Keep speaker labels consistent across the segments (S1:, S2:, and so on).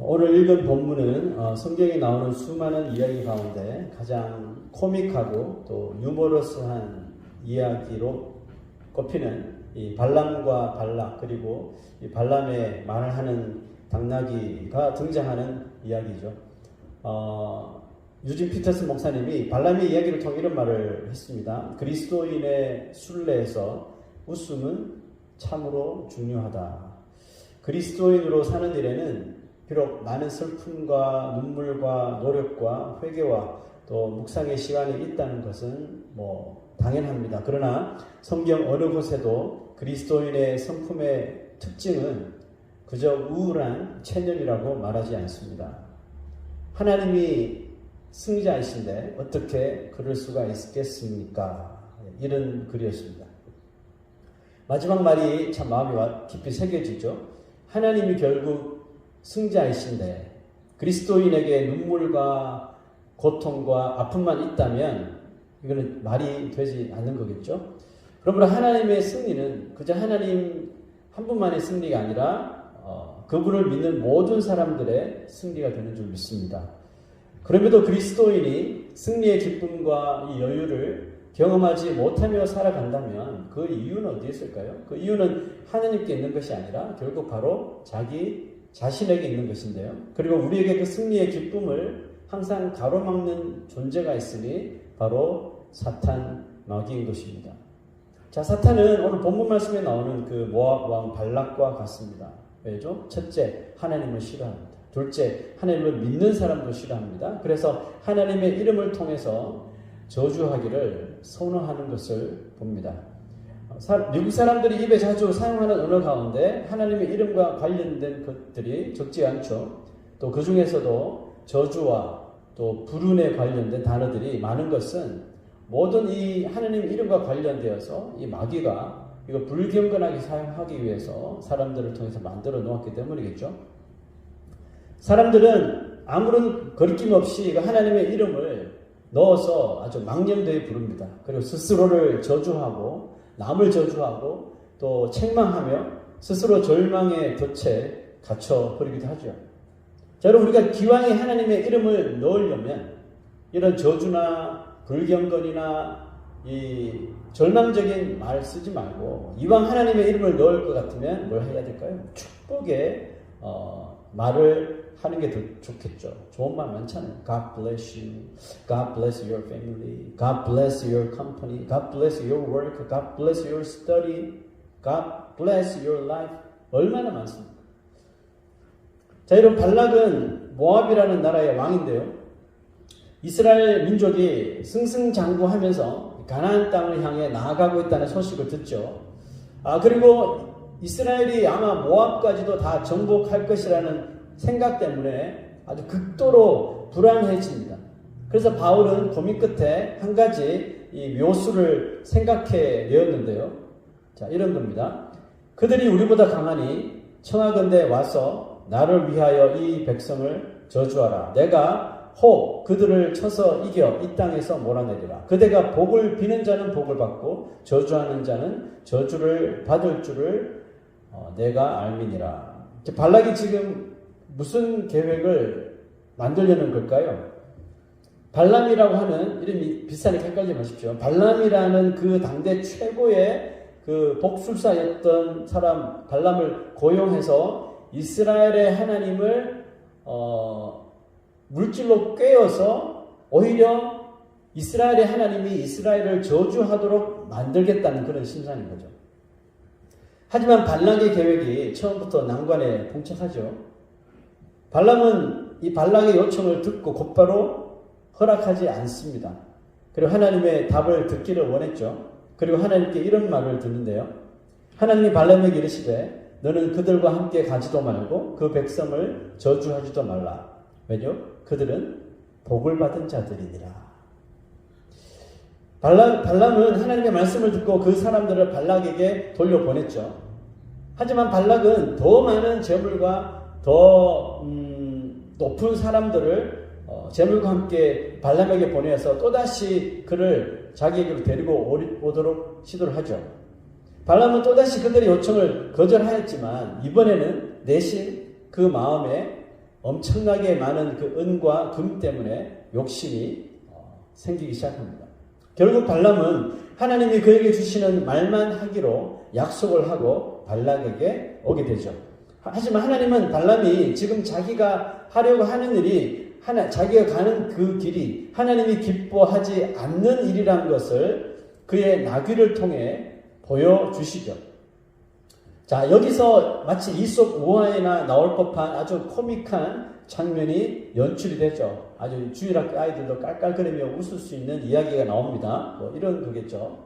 S1: 오늘 읽은 본문은 어, 성경에 나오는 수많은 이야기 가운데 가장 코믹하고 또 유머러스한 이야기로 꼽히는 이 발람과 발락 그리고 이 발람의 말을 하는 당나귀가 등장하는 이야기죠. 어, 유진 피터스 목사님이 발람의 이야기를 통해 이런 말을 했습니다. 그리스도인의 순례에서 웃음은 참으로 중요하다. 그리스도인으로 사는 일에는 비록 많은 슬픔과 눈물과 노력과 회개와 또 묵상의 시간이 있다는 것은 뭐 당연합니다. 그러나 성경 어느 곳에도 그리스도인의 성품의 특징은 그저 우울한 체념이라고 말하지 않습니다. 하나님이 승자이신데 어떻게 그럴 수가 있겠습니까? 이런 글이었습니다. 마지막 말이 참 마음이 깊이 새겨지죠. 하나님이 결국 승자이신데 그리스도인에게 눈물과 고통과 아픔만 있다면 이거는 말이 되지 않는 거겠죠. 그러므로 하나님의 승리는 그저 하나님 한 분만의 승리가 아니라 어, 그분을 믿는 모든 사람들의 승리가 되는 줄 믿습니다. 그럼에도 그리스도인이 승리의 기쁨과 이 여유를 경험하지 못하며 살아간다면 그 이유는 어디에 있을까요? 그 이유는 하나님께 있는 것이 아니라 결국 바로 자기 자신에게 있는 것인데요. 그리고 우리에게 그 승리의 기쁨을 항상 가로막는 존재가 있으니 바로 사탄 마귀인 것입니다. 자, 사탄은 오늘 본문 말씀에 나오는 그 모압 왕 발락과 같습니다. 왜죠? 첫째, 하나님을 싫어합니다. 둘째, 하나님을 믿는 사람도 싫어합니다. 그래서 하나님의 이름을 통해서 저주하기를 선호하는 것을 봅니다. 미국 사람들이 입에 자주 사용하는 언어 가운데 하나님의 이름과 관련된 것들이 적지 않죠. 또 그 중에서도 저주와 또 불운에 관련된 단어들이 많은 것은 모든 이 하나님 이름과 관련되어서 이 마귀가 이거 불경건하게 사용하기 위해서 사람들을 통해서 만들어 놓았기 때문이겠죠. 사람들은 아무런 거리낌 없이 하나님의 이름을 넣어서 아주 망념되게 부릅니다. 그리고 스스로를 저주하고 남을 저주하고 또 책망하며 스스로 절망의 덫에 갇혀 버리기도 하죠. 자, 여러분 우리가 기왕에 하나님의 이름을 넣으려면 이런 저주나 불경건이나 이 절망적인 말 쓰지 말고 이왕 하나님의 이름을 넣을 것 같으면 뭘 해야 될까요? 축복의 어, 말을 하는 게 더 좋겠죠. 좋은 말 많잖아요. God bless you. God bless your family. God bless your company. God bless your work. God bless your study. God bless your life. 얼마나 많습니까? 자, 여러분 발락은 모압이라는 나라의 왕인데요. 이스라엘 민족이 승승장구하면서 가나안 땅을 향해 나아가고 있다는 소식을 듣죠. 아 그리고 이스라엘이 아마 모압까지도 다 정복할 것이라는 생각 때문에 아주 극도로 불안해집니다. 그래서 바울은 고민 끝에 한 가지 이 묘수를 생각해 내었는데요. 자 이런 겁니다. 그들이 우리보다 강하니 청하건대 와서 나를 위하여 이 백성을 저주하라. 내가 혹 그들을 쳐서 이겨 이 땅에서 몰아내리라. 그대가 복을 비는 자는 복을 받고 저주하는 자는 저주를 받을 줄을 어, 내가 알미니라. 발락이 지금 무슨 계획을 만들려는 걸까요? 발람이라고 하는 이름이 비슷하게 헷갈리지 마십시오. 발람이라는 그 당대 최고의 그 복술사였던 사람 발람을 고용해서 이스라엘의 하나님을 어, 물질로 꿰어서 오히려 이스라엘의 하나님이 이스라엘을 저주하도록 만들겠다는 그런 심산인 거죠. 하지만 발락의 계획이 처음부터 난관에 봉착하죠. 발람은 이 발락의 요청을 듣고 곧바로 허락하지 않습니다. 그리고 하나님의 답을 듣기를 원했죠. 그리고 하나님께 이런 말을 듣는데요. 하나님이 발람에게 이르시되 너는 그들과 함께 가지도 말고 그 백성을 저주하지도 말라. 왜요? 그들은 복을 받은 자들이니라. 발람, 발람은 하나님의 말씀을 듣고 그 사람들을 발락에게 돌려보냈죠. 하지만 발락은 더 많은 재물과 더 음, 높은 사람들을 어, 재물과 함께 발람에게 보내서 또다시 그를 자기에게로 데리고 오도록 시도를 하죠. 발람은 또다시 그들의 요청을 거절하였지만 이번에는 내심 그 마음에 엄청나게 많은 그 은과 금 때문에 욕심이 어, 생기기 시작합니다. 결국 발람은 하나님이 그에게 주시는 말만 하기로 약속을 하고 발락에게 오게 되죠. 하지만 하나님은 발람이 지금 자기가 하려고 하는 일이 하나, 자기가 가는 그 길이 하나님이 기뻐하지 않는 일이라는 것을 그의 나귀를 통해 보여 주시죠. 자, 여기서 마치 이솝 우화에나 나올 법한 아주 코믹한 장면이 연출이 되죠. 아주 주일학교 아이들도 깔깔거리며 웃을 수 있는 이야기가 나옵니다. 뭐 이런 거겠죠.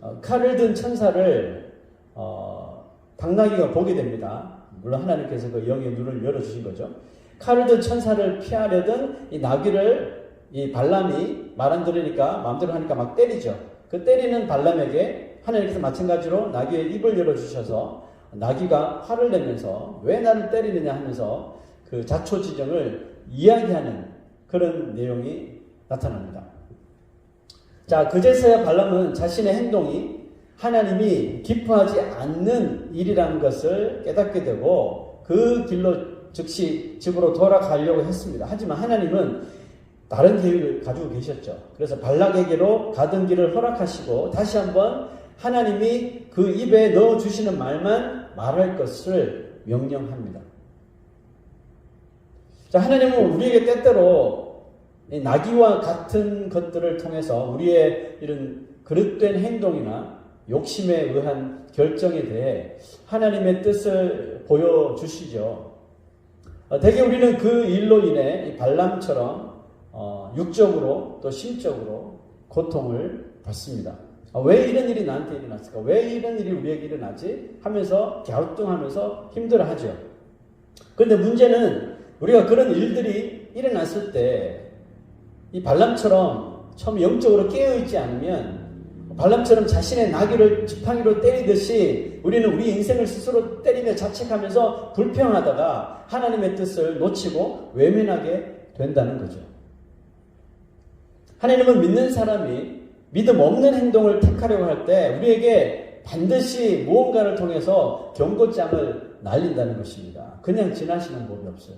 S1: 어, 칼을 든 천사를 어, 당나귀가 보게 됩니다. 물론 하나님께서 그 영의 눈을 열어주신 거죠. 칼을 든 천사를 피하려던 이 나귀를 이 발람이 말안 들으니까 마음대로 하니까 막 때리죠. 그 때리는 발람에게 하나님께서 마찬가지로 나귀의 입을 열어주셔서 나귀가 화를 내면서 왜 나를 때리느냐 하면서 그 자초지정을 이야기하는 그런 내용이 나타납니다. 자, 그제서야 발람은 자신의 행동이 하나님이 기뻐하지 않는 일이라는 것을 깨닫게 되고 그 길로 즉시 집으로 돌아가려고 했습니다. 하지만 하나님은 다른 계획을 가지고 계셨죠. 그래서 발락에게로 가던 길을 허락하시고 다시 한번 하나님이 그 입에 넣어 주시는 말만 말할 것을 명령합니다. 자, 하나님은 우리에게 때때로 나귀와 같은 것들을 통해서 우리의 이런 그릇된 행동이나 욕심에 의한 결정에 대해 하나님의 뜻을 보여주시죠. 어, 대개 우리는 그 일로 인해 발람처럼 어, 육적으로 또 심적으로 고통을 받습니다. 아, 왜 이런 일이 나한테 일어났을까? 왜 이런 일이 우리에게 일어나지? 하면서 갸우뚱하면서 힘들어하죠. 그런데 문제는 우리가 그런 일들이 일어났을 때 이 발람처럼 처음 영적으로 깨어있지 않으면 발람처럼 자신의 나귀를 지팡이로 때리듯이 우리는 우리 인생을 스스로 때리며 자책하면서 불평하다가 하나님의 뜻을 놓치고 외면하게 된다는 거죠. 하나님은 믿는 사람이 믿음 없는 행동을 택하려고 할 때 우리에게 반드시 무언가를 통해서 경고장을 날린다는 것입니다. 그냥 지나시는 법이 없어요.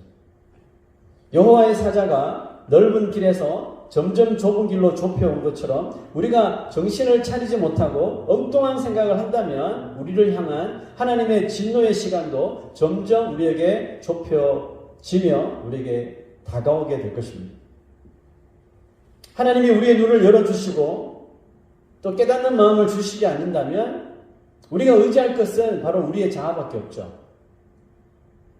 S1: 여호와의 사자가 넓은 길에서 점점 좁은 길로 좁혀온 것처럼 우리가 정신을 차리지 못하고 엉뚱한 생각을 한다면 우리를 향한 하나님의 진노의 시간도 점점 우리에게 좁혀지며 우리에게 다가오게 될 것입니다. 하나님이 우리의 눈을 열어주시고 또 깨닫는 마음을 주시지 않는다면 우리가 의지할 것은 바로 우리의 자아밖에 없죠.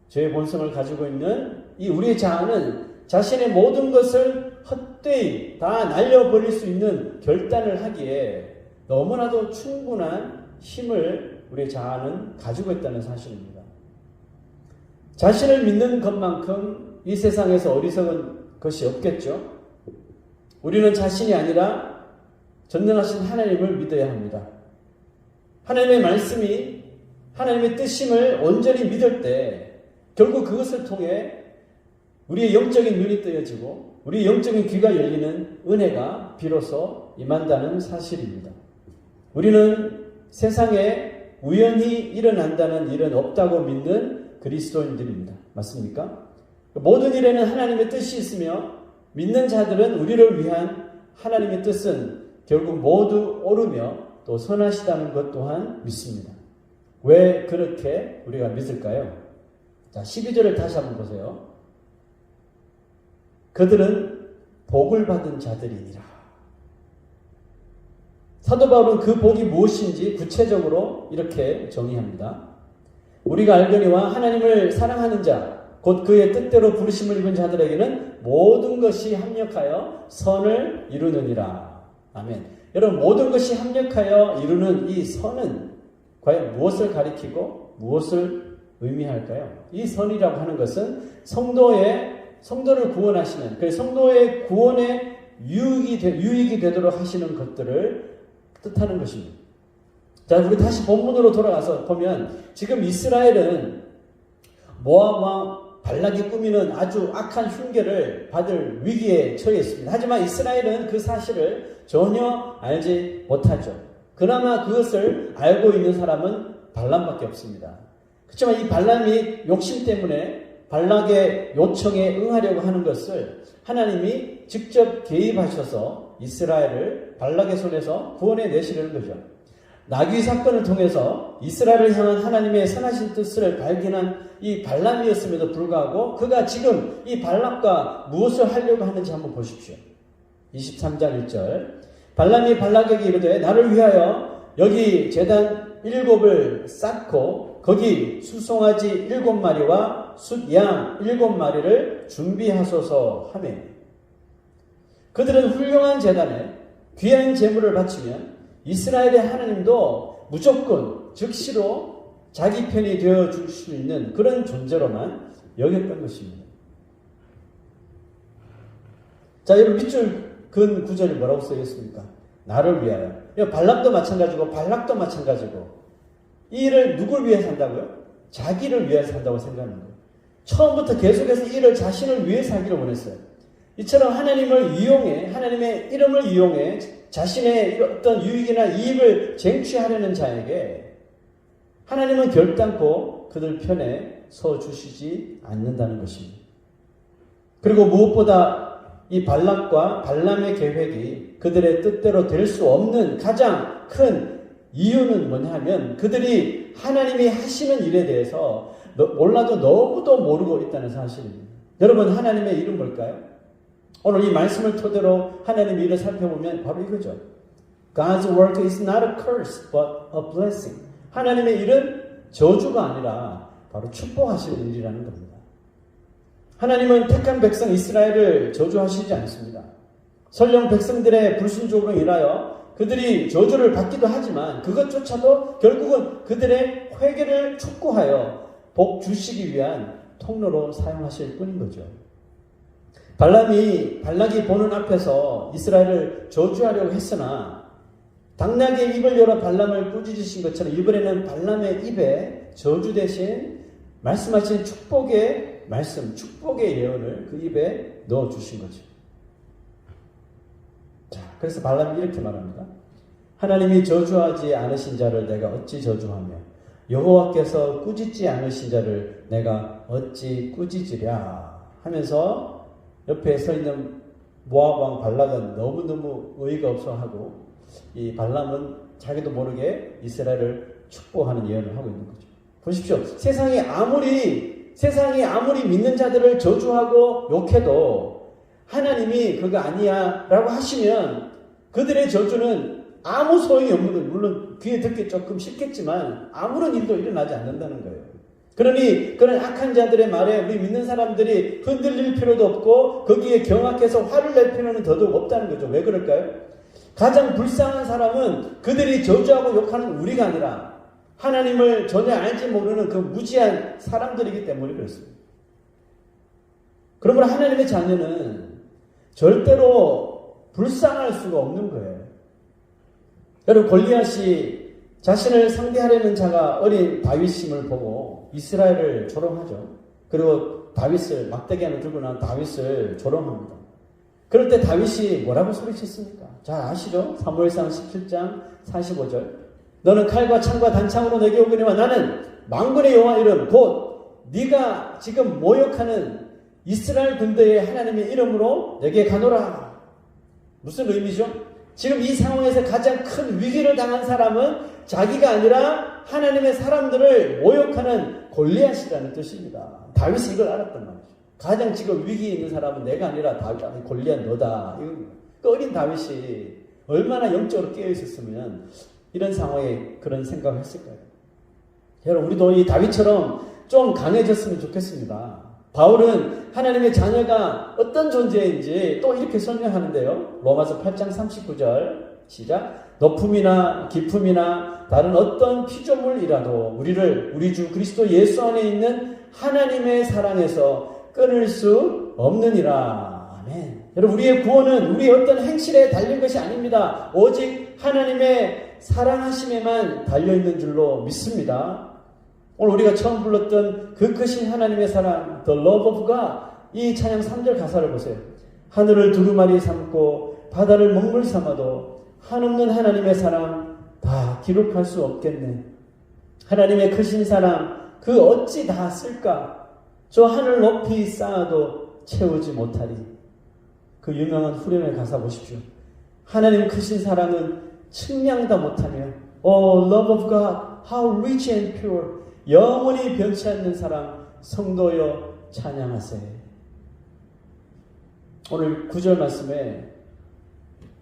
S1: 죄의 본성을 가지고 있는 이 우리의 자아는 자신의 모든 것을 헛되이 다 날려버릴 수 있는 결단을 하기에 너무나도 충분한 힘을 우리의 자아는 가지고 있다는 사실입니다. 자신을 믿는 것만큼 이 세상에서 어리석은 것이 없겠죠. 우리는 자신이 아니라 전능하신 하나님을 믿어야 합니다. 하나님의 말씀이 하나님의 뜻임을 온전히 믿을 때 결국 그것을 통해 우리의 영적인 눈이 뜨여지고 우리의 영적인 귀가 열리는 은혜가 비로소 임한다는 사실입니다. 우리는 세상에 우연히 일어난다는 일은 없다고 믿는 그리스도인들입니다. 맞습니까? 모든 일에는 하나님의 뜻이 있으며 믿는 자들은 우리를 위한 하나님의 뜻은 결국 모두 옳으며 또 선하시다는 것 또한 믿습니다. 왜 그렇게 우리가 믿을까요? 자, 12절을 다시 한번 보세요. 그들은 복을 받은 자들이니라. 사도 바울은 그 복이 무엇인지 구체적으로 이렇게 정의합니다. 우리가 알거니와 하나님을 사랑하는 자, 곧 그의 뜻대로 부르심을 입은 자들에게는 모든 것이 합력하여 선을 이루느니라. 아멘. 여러분, 모든 것이 합력하여 이루는 이 선은 과연 무엇을 가리키고 무엇을 의미할까요? 이 선이라고 하는 것은 성도의 성도를 구원하시는 그 성도의 구원에 유익이, 되, 유익이 되도록 하시는 것들을 뜻하는 것입니다. 자, 우리 다시 본문으로 돌아가서 보면 지금 이스라엘은 모압 왕 발락이 꾸미는 아주 악한 흉계를 받을 위기에 처해 있습니다. 하지만 이스라엘은 그 사실을 전혀 알지 못하죠. 그나마 그것을 알고 있는 사람은 발람밖에 없습니다. 그렇지만 이 발람이 욕심 때문에 발락의 요청에 응하려고 하는 것을 하나님이 직접 개입하셔서 이스라엘을 발락의 손에서 구원해 내시려는 거죠. 나귀 사건을 통해서 이스라엘을 향한 하나님의 선하신 뜻을 발견한 이 발람이었음에도 불구하고 그가 지금 이 발락과 무엇을 하려고 하는지 한번 보십시오. 23장 1절. 발람이 발락에게 이르되 나를 위하여 여기 재단 일곱을 쌓고 거기 수송아지 일곱 마리와 숫양 일곱 마리를 준비하소서 하며 그들은 훌륭한 재단에 귀한 제물을 바치면 이스라엘의 하나님도 무조건 즉시로 자기 편이 되어 줄 수 있는 그런 존재로만 여겼던 것입니다. 자, 여러분 밑줄 근 구절이 뭐라고 써있습니까? 나를 위하여. 발락도 마찬가지고 발락도 마찬가지고 이 일을 누굴 위해서 한다고요? 자기를 위해서 한다고 생각하는 거예요. 처음부터 계속해서 이 일을 자신을 위해서 하기를 원했어요. 이처럼 하나님을 이용해 하나님의 이름을 이용해 자신의 어떤 유익이나 이익을 쟁취하려는 자에게 하나님은 결단코 그들 편에 서 주시지 않는다는 것입니다. 그리고 무엇보다 이 발락과 발람의 계획이 그들의 뜻대로 될 수 없는 가장 큰 이유는 뭐냐면 그들이 하나님이 하시는 일에 대해서 몰라도 너무도 모르고 있다는 사실입니다. 여러분 하나님의 이름 뭘까요? 오늘 이 말씀을 토대로 하나님의 일을 살펴보면 바로 이거죠. God's work is not a curse but a blessing. 하나님의 일은 저주가 아니라 바로 축복하시는 일이라는 겁니다. 하나님은 택한 백성 이스라엘을 저주하시지 않습니다. 설령 백성들의 불순종으로 인하여 그들이 저주를 받기도 하지만 그것조차도 결국은 그들의 회개를 촉구하여 복 주시기 위한 통로로 사용하실 뿐인 거죠. 발람이 발락이 보는 앞에서 이스라엘을 저주하려고 했으나 당나귀의 입을 열어 발람을 꾸짖으신 것처럼 이번에는 발람의 입에 저주 대신 말씀하신 축복의 말씀, 축복의 예언을 그 입에 넣어 주신 거죠. 자, 그래서 발람이 이렇게 말합니다. 하나님이 저주하지 않으신 자를 내가 어찌 저주하며 여호와께서 꾸짖지 않으신 자를 내가 어찌 꾸짖으랴 하면서 옆에 서 있는 모압 왕 발락은 너무너무 의의가 없어 하고 이 발람은 자기도 모르게 이스라엘을 축복하는 예언을 하고 있는 거죠. 보십시오. 세상이 아무리 세상이 아무리 믿는 자들을 저주하고 욕해도 하나님이 그거 아니야라고 하시면 그들의 저주는 아무 소용이 없는. 물론 귀에 듣기 조금 쉽겠지만 아무런 일도 일어나지 않는다는 거예요. 그러니 그런 악한 자들의 말에 우리 믿는 사람들이 흔들릴 필요도 없고 거기에 경악해서 화를 낼 필요는 더더욱 없다는 거죠. 왜 그럴까요? 가장 불쌍한 사람은 그들이 저주하고 욕하는 우리가 아니라 하나님을 전혀 알지 모르는 그 무지한 사람들이기 때문에 그렇습니다. 그러므로 하나님의 자녀는 절대로 불쌍할 수가 없는 거예요. 여러분 골리앗이 자신을 상대하려는 자가 어린 다윗임을 보고 이스라엘을 조롱하죠. 그리고 다윗을 막대기 하나 들고 난 다윗을 조롱합니다. 그럴 때 다윗이 뭐라고 소리쳤습니까? 잘 아시죠? 사무엘상 17장 45절. 너는 칼과 창과 단창으로 내게 오거니와 나는 망군의 여호와 이름 곧 네가 지금 모욕하는 이스라엘 군대의 하나님의 이름으로 내게 가노라. 무슨 의미죠? 지금 이 상황에서 가장 큰 위기를 당한 사람은 자기가 아니라 하나님의 사람들을 모욕하는 골리앗이라는 뜻입니다. 다윗이 이걸 알았단 말이죠. 가장 지금 위기에 있는 사람은 내가 아니라 다윗, 아니 골리앗 너다. 그 어린 다윗이 얼마나 영적으로 깨어 있었으면 이런 상황에 그런 생각을 했을까요? 여러분, 우리도 이 다윗처럼 좀 강해졌으면 좋겠습니다. 바울은 하나님의 자녀가 어떤 존재인지 또 이렇게 설명하는데요. 로마서 8장 39절 시작. 높음이나 깊음이나 다른 어떤 피조물이라도 우리를 우리 주 그리스도 예수 안에 있는 하나님의 사랑에서 끊을 수 없느니라. 아멘. 여러분, 우리의 구원은 우리의 어떤 행실에 달린 것이 아닙니다. 오직 하나님의 사랑하심에만 달려 있는 줄로 믿습니다. 오늘 우리가 처음 불렀던 그 크신 하나님의 사랑, The Love of God. 이 찬양 3절 가사를 보세요. 하늘을 두루마리 삼고 바다를 먹물 삼아도 한없는 하나님의 사랑 다 기록할 수 없겠네. 하나님의 크신 사랑 그 어찌 다 쓸까? 저 하늘 높이 쌓아도 채우지 못하리. 그 유명한 후렴의 가사 보십시오. 하나님 크신 사랑은 측량다 못하며 Oh love of God, how rich and pure. 영원히 변치 않는 사랑 성도여 찬양하세. 오늘 구절 말씀에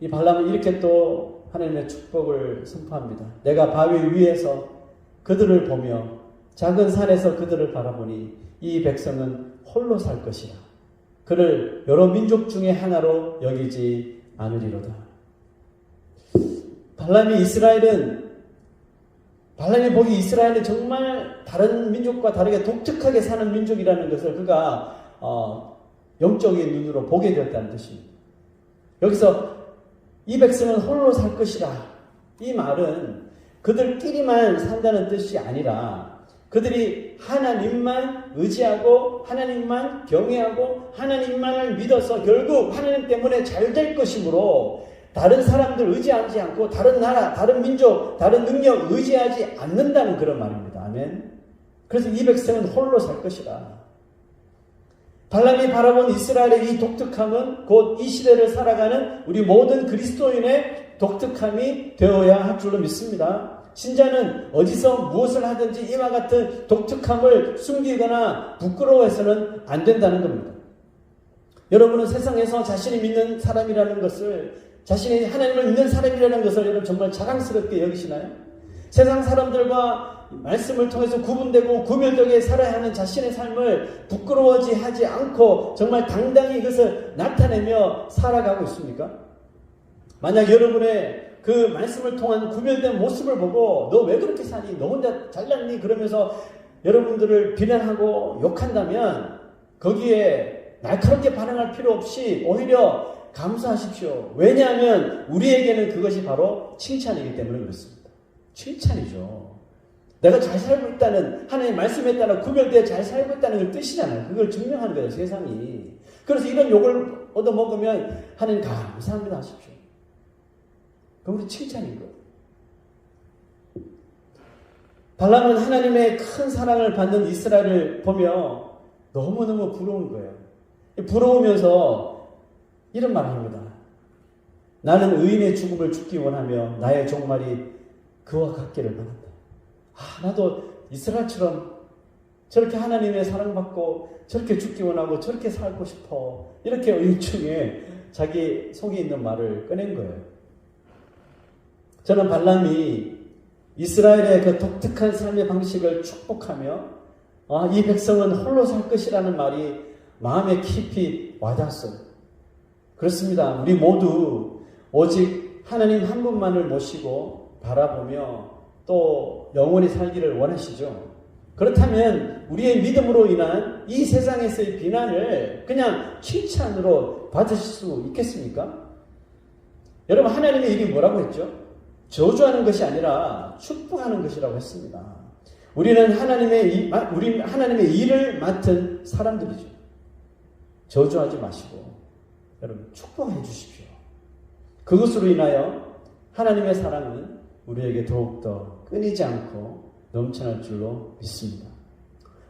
S1: 이 발람은 이렇게 또 하나님의 축복을 선포합니다. 내가 바위 위에서 그들을 보며 작은 산에서 그들을 바라보니 이 백성은 홀로 살 것이라. 그를 여러 민족 중에 하나로 여기지 않으리로다. 발람이 이스라엘은 발람이 보기 이스라엘은 정말 다른 민족과 다르게 독특하게 사는 민족이라는 것을 그가 어, 영적인 눈으로 보게 되었다는 뜻입니다. 여기서 이 백성은 홀로 살 것이라 이 말은 그들끼리만 산다는 뜻이 아니라 그들이 하나님만 의지하고 하나님만 경외하고 하나님만을 믿어서 결국 하나님 때문에 잘 될 것이므로 다른 사람들 의지하지 않고 다른 나라, 다른 민족, 다른 능력 의지하지 않는다는 그런 말입니다. 아멘. 그래서 이 백성은 홀로 살 것이라. 발람이 바라본 이스라엘의 이 독특함은 곧 이 시대를 살아가는 우리 모든 그리스도인의 독특함이 되어야 할 줄로 믿습니다. 신자는 어디서 무엇을 하든지 이와 같은 독특함을 숨기거나 부끄러워해서는 안 된다는 겁니다. 여러분은 세상에서 자신이 믿는 사람이라는 것을 자신이 하나님을 믿는 사람이라는 것을 여러분 정말 자랑스럽게 여기시나요? 세상 사람들과 말씀을 통해서 구분되고 구별되게 살아야 하는 자신의 삶을 부끄러워지 하지 않고 정말 당당히 이것을 나타내며 살아가고 있습니까? 만약 여러분의 그 말씀을 통한 구별된 모습을 보고 너 왜 그렇게 사니? 너 혼자 잘났니? 그러면서 여러분들을 비난하고 욕한다면 거기에 날카롭게 반응할 필요 없이 오히려 감사하십시오. 왜냐하면 우리에게는 그것이 바로 칭찬이기 때문에 그렇습니다. 칭찬이죠. 내가 잘 살고 있다는 하나님의 말씀에 따라 구별되어 잘 살고 있다는 걸 뜻이잖아요. 그걸 증명하는 거예요, 세상이. 그래서 이런 욕을 얻어먹으면 하나님 감사합니다 하십시오. 그럼 우리 칭찬인 거예요. 발람은 하나님의 큰 사랑을 받는 이스라엘을 보며 너무너무 부러운 거예요. 부러우면서 이런 말을 합니다. 나는 의인의 죽음을 죽기 원하며 나의 종말이 그와 같기를 바란다. 아, 나도 이스라엘처럼 저렇게 하나님의 사랑받고 저렇게 죽기 원하고 저렇게 살고 싶어. 이렇게 일중에 자기 속에 있는 말을 꺼낸 거예요. 저는 발람이 이스라엘의 그 독특한 삶의 방식을 축복하며 아, 이 백성은 홀로 살 것이라는 말이 마음에 깊이 와닿았어요. 그렇습니다. 우리 모두 오직 하나님 한 분만을 모시고 바라보며 또 영원히 살기를 원하시죠. 그렇다면 우리의 믿음으로 인한 이 세상에서의 비난을 그냥 칭찬으로 받으실 수 있겠습니까? 여러분 하나님의 일이 뭐라고 했죠? 저주하는 것이 아니라 축복하는 것이라고 했습니다. 우리는 하나님의 일, 우리 하나님의 일을 맡은 사람들이죠. 저주하지 마시고 여러분 축복해 주십시오. 그것으로 인하여 하나님의 사랑은 우리에게 더욱더 끊이지 않고 넘쳐날 줄로 믿습니다.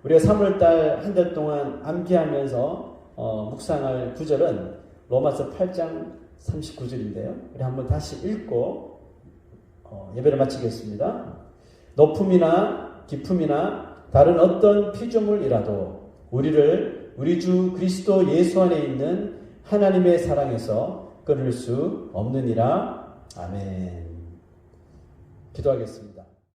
S1: 우리가 3월달 한 달 동안 암기하면서 어, 묵상할 구절은 로마서 8장 39절인데요. 우리 한번 다시 읽고 어, 예배를 마치겠습니다. 높음이나 깊음이나 다른 어떤 피조물이라도 우리를 우리 주 그리스도 예수 안에 있는 하나님의 사랑에서 끊을 수 없느니라. 아멘. 기도하겠습니다.